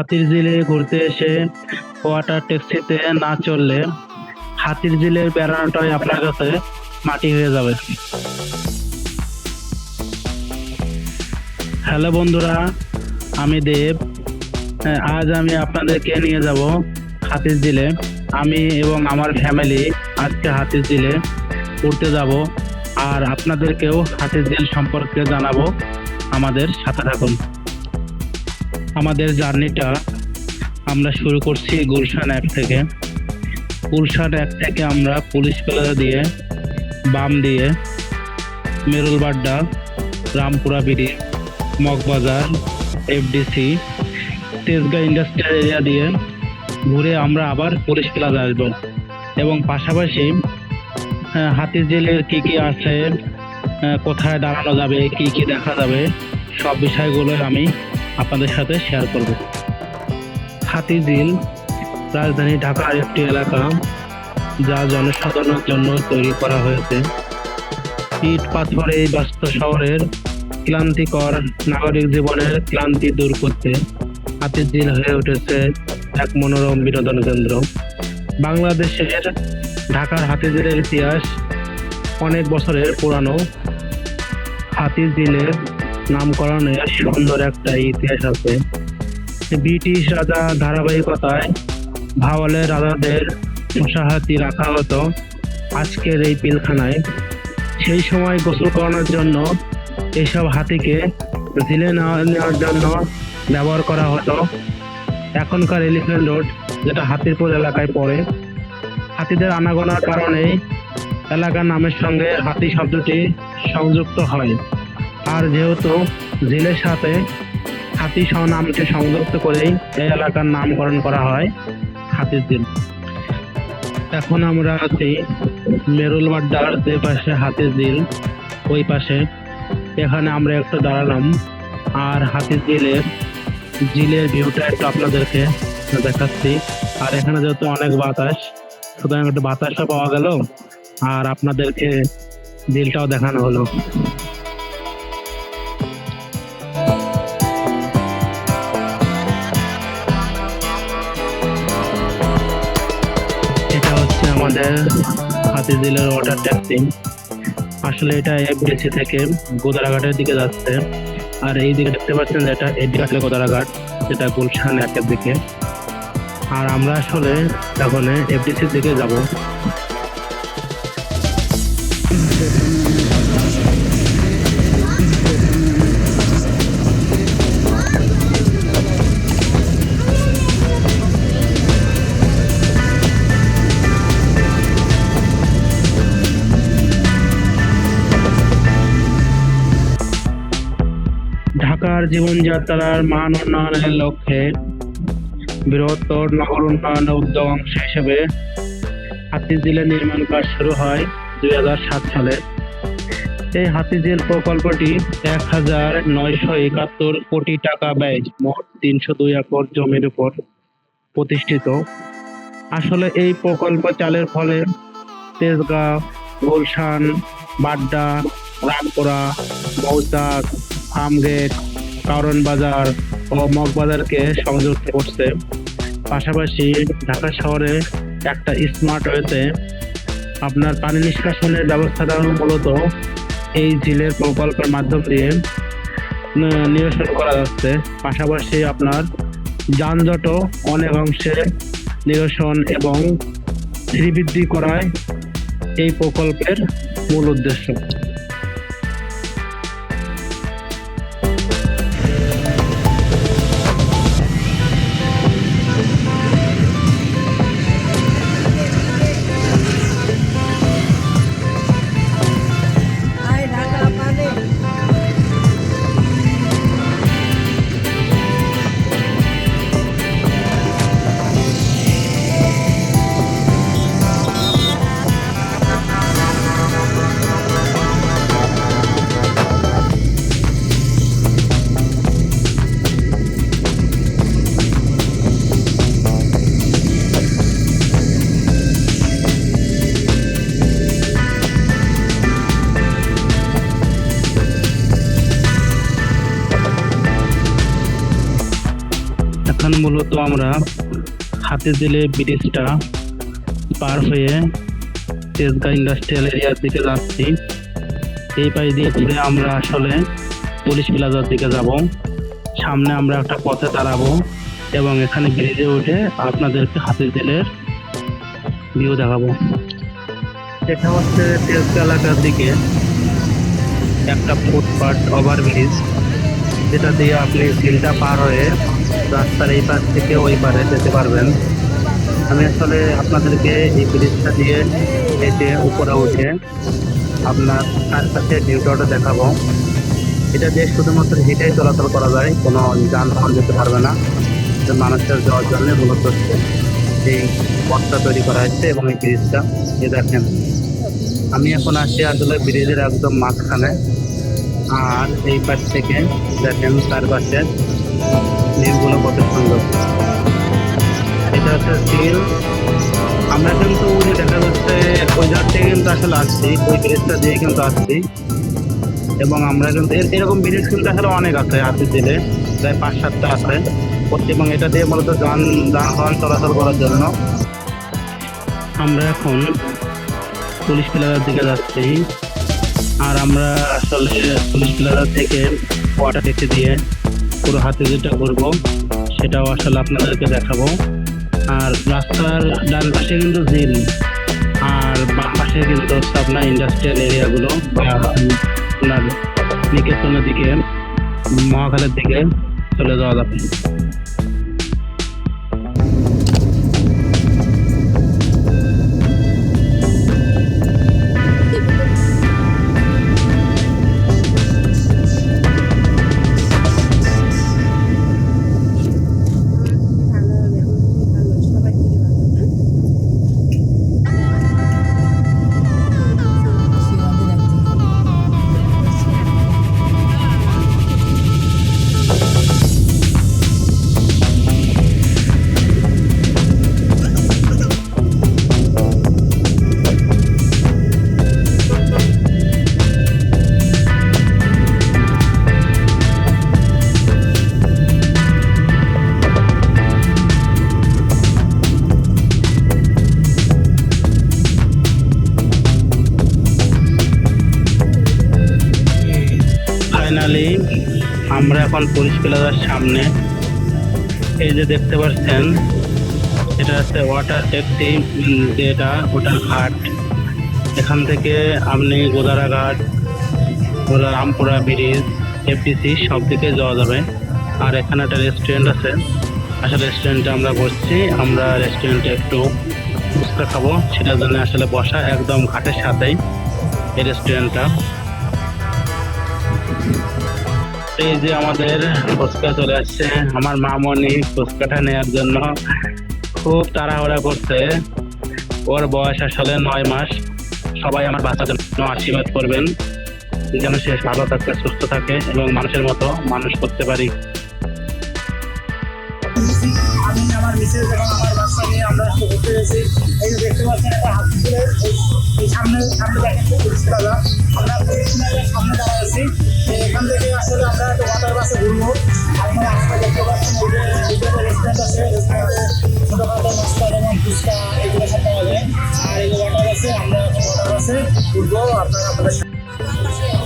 হাতির ঝিলে ঘুরতে এসে ওয়াটার ট্যাক্সিতে না চললে হাতির ঝিলের বেড়ানোটাই আপনার কাছে মাটি হয়ে যাবে। হ্যালো বন্ধুরা আমি দেব। হ্যাঁ, আজ আমি আপনাদেরকে নিয়ে যাব হাতির ঝিলে। আমি এবং আমার ফ্যামিলি আজকে হাতির ঝিলে ঘুরতে যাব আর আপনাদেরকেও হাতির ঝিল সম্পর্কে জানাব। আমাদের সাথে থাকুন। আমাদের জার্নিটা আমরা শুরু করছি গুলশান এক থেকে। গুলশান এক থেকে আমরা পুলিশ প্লাজা দিয়ে, বাম দিয়ে, মেরুলবাড্ডা, রামপুরা বিড়ি, Moghbazar FDC Tejgaon industrial area দিয়ে ঘুরে আমরা আবার পুলিশ প্লাজা আসব। এবং পাশাপাশি হাতির জেলের কি কি আছে কোথায় দাঁড়ানো যাবে, কি কি দেখা যাবে, সব বিষয়গুলো আমি আপনাদের সাথে শেয়ার করব। হাতিঝিল রাজধানী ঢাকার একটি এলাকা, যা জনসাধারণের জন্য তৈরি করা হয়েছে। ইট পাথরে এই ব্যস্ত শহরের ক্লান্তিকর নাগরিক জীবনের ক্লান্তি দূর করতে হাতিঝিল হয়ে উঠেছে এক মনোরম বিনোদন কেন্দ্র। বাংলাদেশের ঢাকার হাতিঝিলের ইতিহাস অনেক বছরের পুরানো। হাতিঝিলের নামকরণে সুন্দর একটা ইতিহাস আছে। ব্রিটিশ রাজা ধারাবাহিকতায় ভাওয়ালের রাজাদের মশাহাতি রাখা হতো আজকের এই পিলখানায়। সেই সময় গোসল করানোর জন্য এইসব হাতিকে ঝিলে নেওয়ার জন্য ব্যবহার করা হতো। এখনকার এলিফ্যান্ট রোড, যেটা হাতিরপুর এলাকায় পড়ে, হাতিদের আনাগোনার কারণে এলাকার নামের সঙ্গে হাতি শব্দটি সংযুক্ত হয়। আর যেহেতু ঝিলের সাথে হাতি সহ নামটি সংযুক্ত করেই এই এলাকার নামকরণ করা হয় হাতির ঝিল এখন আমরা আছি মেরুল মেরুলবাড্ডার যে পাশে হাতির ঝিল ওই পাশে। এখানে আমরা একটু দাঁড়ালাম আর হাতির ঝিলের ঝিলের ভিউটা একটু আপনাদেরকে দেখাচ্ছি। আর এখানে যেহেতু অনেক বাতাস, সুতরাং একটু বাতাসও পাওয়া গেল আর আপনাদেরকে ঝিলটাও দেখানো হলো। হচ্ছে হাতে জেলার ওয়াটার ট্যাক্সি আসলে এটা এফডিসি থেকে গোদারাঘাটের দিকে যাচ্ছে। আর এই দিকে দেখতে পাচ্ছেন যেটা এদিকে আসলে গোদারাঘাট, যেটা গুলশান একের দিকে। আর আমরা আসলে এখন এফডিসির দিকে যাব। ঢাকার জীবনযাত্রার মান উন্নয়নের লক্ষ্যে বৃহত্তর নগর উন্নয়ন উদ্যোগ অংশ হিসেবে হাতিঝিলের নির্মাণ কাজ শুরু হয় দুই হাজার সাত সালে। এই হাতিঝিল প্রকল্পটি এক হাজার নয়শো একাত্তর কোটি টাকা ব্যয় মোট তিনশো দুই একর জমির উপর প্রতিষ্ঠিত। আসলে এই প্রকল্প চালের ফলে তেজগাঁও, গুলশান, বাড্ডা, রামপুরা, মৌচাক ফার্মগেট কারণ বাজার ও মগবাজারকে সংযুক্ত করছে। পাশাপাশি ঢাকা শহরে একটা স্মার্ট ওয়েতে আপনার পানি নিষ্কাশনের ব্যবস্থাটা মূলত এই ঝিলের প্রকল্পের মাধ্যম দিয়ে নিরসন করা যাচ্ছে। পাশাপাশি আপনার যানজটও অনেক অংশে নিরসন এবং শ্রীবৃদ্ধি করায় এই প্রকল্পের মূল উদ্দেশ্য। মূলত আমরা হাতে দিলে ব্রিজটা পার হয়ে তেজগাঁ ইন্ডাস্ট্রিয়াল এরিয়ার দিকে যাচ্ছি। এই পাশ দিয়ে ঘুরে আমরা আসলে পুলিশ প্লাজার দিকে যাব। সামনে আমরা একটা পথে দাঁড়াবো এবং এখানে ব্রিজে উঠে আপনাদেরকে হাতে দিলের ভিউ দেখাবো। এটা হচ্ছে তেজগাঁ এলাকার দিকে একটা ফুটপাথ ওভারব্রিজ যেটা দিয়ে আপনি ঝিলটা পার হয়ে রাস্তার এই পার থেকে ওই পারে যেতে পারবেন। আমি আসলে আপনাদেরকে এই ব্রিজটা দিয়ে হেঁটে উপরে উঠে আপনার তার কাছে ভিউটা দেখাবো। এটা দিয়ে শুধুমাত্র হেঁটেই চলাচল করা যায়, কোনো যানবাহন যেতে পারবে না। মানুষের যাওয়ার জন্য মূলত এই পথটা তৈরি করা হয়েছে এবং এই ব্রিজটা। এ দেখেন, আমি এখন আসছি আসলে ব্রিজের একদম মাঝখানে। আর এই পাশ থেকে দেখেন তার পাশে ভিউগুলো কত সুন্দর। এটা হচ্ছে স্টিল আমরা কিন্তু দেখা যাচ্ছে ওই জায়গা থেকে কিন্তু আসলে আসছি, ওই ব্রিজটা দিয়ে কিন্তু আসছি। এবং আমরা কিন্তু এরকম ব্রিজ কিন্তু আসলে অনেক আছে হাতির দিলে প্রায় পাঁচ সাতটা আছে। এবং এটা দিয়ে মূলত যান যানবাহন চলাচল করার জন্য। আমরা এখন পুলিশ প্লাজার দিকে যাচ্ছি। আর আমরা আসলে পুলিশ থেকে ওয়াটার দিয়ে পুরো হাতে যেটা ঘুরবো সেটাও আসলে আপনাদেরকে দেখাবো। আর রাস্তার ডান পাশে কিন্তু ঝিল আর বাম পাশে কিন্তু হচ্ছে আপনার ইন্ডাস্ট্রিয়াল এরিয়াগুলো, আপনার নিকেতনের দিকে, মহাখালের দিকে চলে যাওয়া যাবে। ফাইনালি আমরা এখন পুলিশ প্লাজার সামনে। এই যে দেখতে পাচ্ছেন, এটা হচ্ছে ওয়াটার ট্যাক্সি যেটা ওটার ঘাট এখান থেকে আপনি গোদারাঘাট, গোদা রামপুরা ব্রিজ, এফডিসি সব দিকে যাওয়া যাবে। আর এখানে একটা রেস্টুরেন্ট আছে। আসলে রেস্টুরেন্টে আমরা বসছি, আমরা রেস্টুরেন্টে একটু ফুচকা খাব। সেটার জন্য আসলে বসা একদম ঘাটের সাথেই এই রেস্টুরেন্টটা এই যে আমাদের ফুচকা চলে আসছে, আমার মামনি ফুচকাটা নেওয়ার জন্য খুব তাড়াহুড়া করছে। ওর বয়স আসলে নয় মাস। সবাই আমার বাচ্চার জন্য আশীর্বাদ করবেন, যেন সে ভালো থাকে সুস্থ থাকে এবং মানুষের মতো মানুষ করতে পারি। আমি আমার বাচ্চা নিয়ে আমরা দেখতে পাচ্ছেন সামনে সামনে দেখেন সামনে দাঁড়া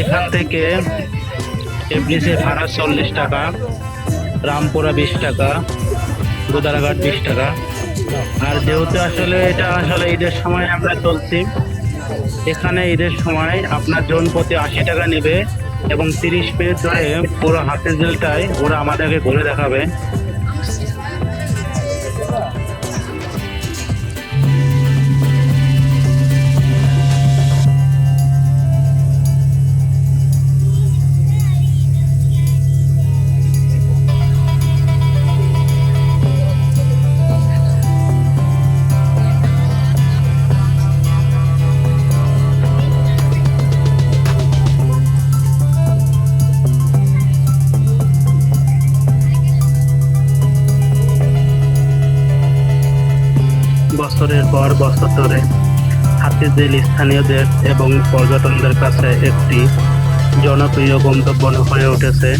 এখান থেকে এফডিসি ভাড়া চল্লিশ টাকা, রামপুরা বিশ টাকা, গোদারাঘাট বিশ টাকা। আর যেহেতু আসলে এটা আসলে ঈদের সময় আমরা চলছি, এখানে ঈদের সময় আপনার জন প্রতি আশি টাকা নেবে এবং তিরিশ মিনিট ধরে পুরো হাতের জেলটায় ওরা আমাদেরকে ঘুরে দেখাবে। পর বছর ধরে হাতিঝিল স্থানীয়দের এবং পর্যটকদের কাছে একটি জনপ্রিয় গন্তব্য হয়ে উঠেছে,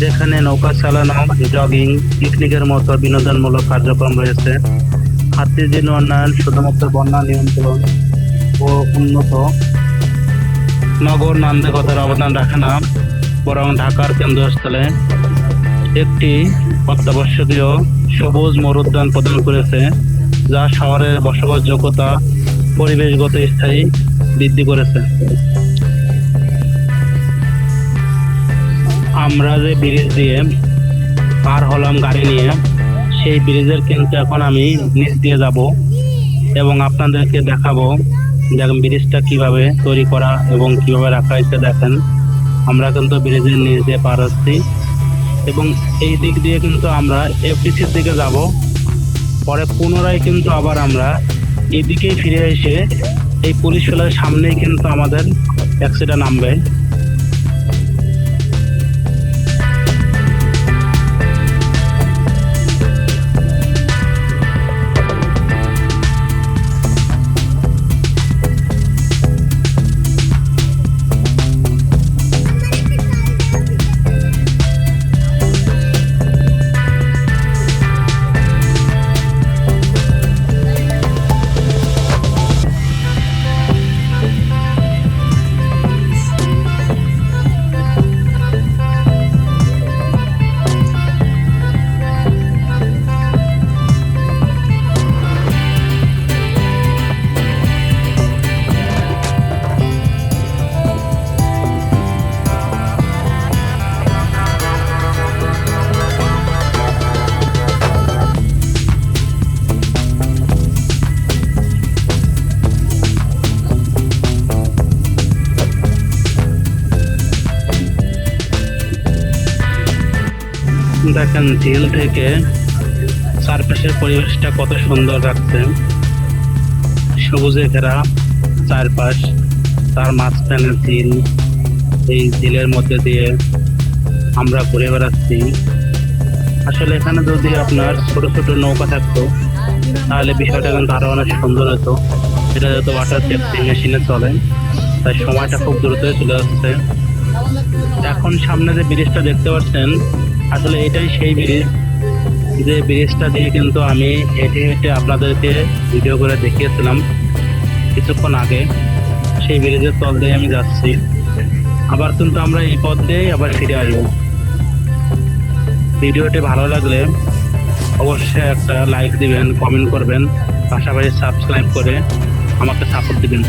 যেখানে নৌকা চালানো জগিং পিকনিকের মতো বিনোদনমূলক কার্যক্রম রয়েছে। হাতিঝিল উন্নয়ন, শুধুমাত্র বন্যা নিয়ন্ত্রণ ও উন্নত নগর নান্দনিকতার অবদান রাখে না, বরং ঢাকার কেন্দ্রস্থলে একটি অত্যাবশ্যকীয় সবুজ মরুদ্যান প্রদান করেছে যা শহরের বসবাসযোগ্যতা, পরিবেশগত স্থায়ী বৃদ্ধি করেছে। আমরা যে ব্রিজ দিয়ে পার হলাম গাড়ি নিয়ে, সেই ব্রিজের কিন্তু এখন আমি নিচ দিয়ে যাব এবং আপনাদেরকে দেখাবো দেখেন ব্রিজটা কীভাবে তৈরি করা এবং কীভাবে রাখা হয়েছে। দেখেন, আমরা কিন্তু ব্রিজের নিচ দিয়ে পার হচ্ছি এবং এই দিক দিয়ে কিন্তু আমরা এফডিসির দিকে যাব। পরে পুনরায় কিন্তু আবার আমরা এদিকেই ফিরে এসে এই পুলিশ ফেলার সামনেই কিন্তু আমাদের অ্যাক্সিডেন্ট নামবে। দেখেন ঝিল থেকে চারপাশের পরিবেশটা কত সুন্দর লাগছে। সবুজে ঘেরা চারপাশ, তার মাঝখানে ঝিল এই ঝিলের মধ্যে দিয়ে আমরা ঘুরে বেড়াচ্ছি। আসলে এখানে যদি আপনার ছোট ছোট নৌকা থাকতো, তাহলে বিষয়টা কিন্তু আরও অনেক সুন্দর হতো। এটা যেহেতু ওয়াটার সেফটি মেশিনে চলে, তাই সময়টা খুব দ্রুতই চলে যাচ্ছে এখন সামনে যে ব্রিজটা দেখতে পাচ্ছেন আসলে এটাই সেই ব্রিজ যে ব্রিজটা দিয়ে কিন্তু আমি হেঁটে হেঁটে আপনাদেরকে ভিডিও করে দেখিয়েছিলাম কিছুক্ষণ আগে। সেই ব্রিজের তল দিয়ে আমি যাচ্ছি। আবার কিন্তু আমরা এই পথ দিয়েই আবার ফিরে আসব। ভিডিওটি ভালো লাগলে অবশ্যই একটা লাইক দিবেন কমেন্ট করবেন, পাশাপাশি সাবস্ক্রাইব করে আমাকে সাপোর্ট দিবেন।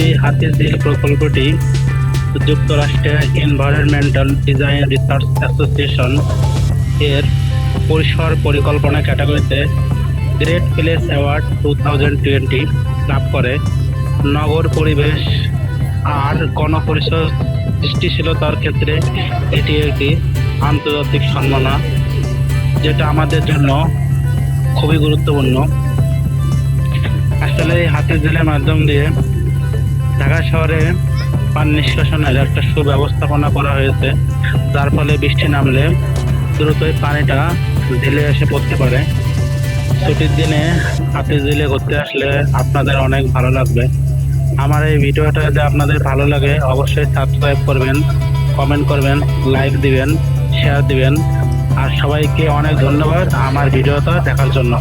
এই হাতের দিল প্রকল্পটি যুক্তরাষ্ট্রের এনভায়রনমেন্টাল ডিজাইন রিসার্চ অ্যাসোসিয়েশন এর পরিসর পরিকল্পনা ক্যাটাগরিতে great place award two thousand twenty লাভ করে। নগর পরিবেশ আর গণপরিষদ সৃষ্টিশীলতার ক্ষেত্রে এটি একটি আন্তর্জাতিক সম্মাননা, যেটা আমাদের জন্য খুবই গুরুত্বপূর্ণ। আসলে এই হাতের জেলের মাধ্যম দিয়ে ঢাকা শহরে পানি নিষ্কাশনের একটা সুব্যবস্থাপনা করা হয়েছে। যার ফলে বৃষ্টি নামলে দ্রুতই পানিটা জেলে এসে পড়তে পারে। ছুটির দিনে হাতির জেলে ঘুরতে আসলে আপনাদের অনেক ভালো লাগবে। আমার এই ভিডিওটা যদি আপনাদের ভালো লাগে, অবশ্যই সাবস্ক্রাইব করবেন কমেন্ট করবেন লাইক দিবেন শেয়ার দিবেন। আর সবাইকে অনেক ধন্যবাদ আমার ভিডিওটা দেখার জন্য।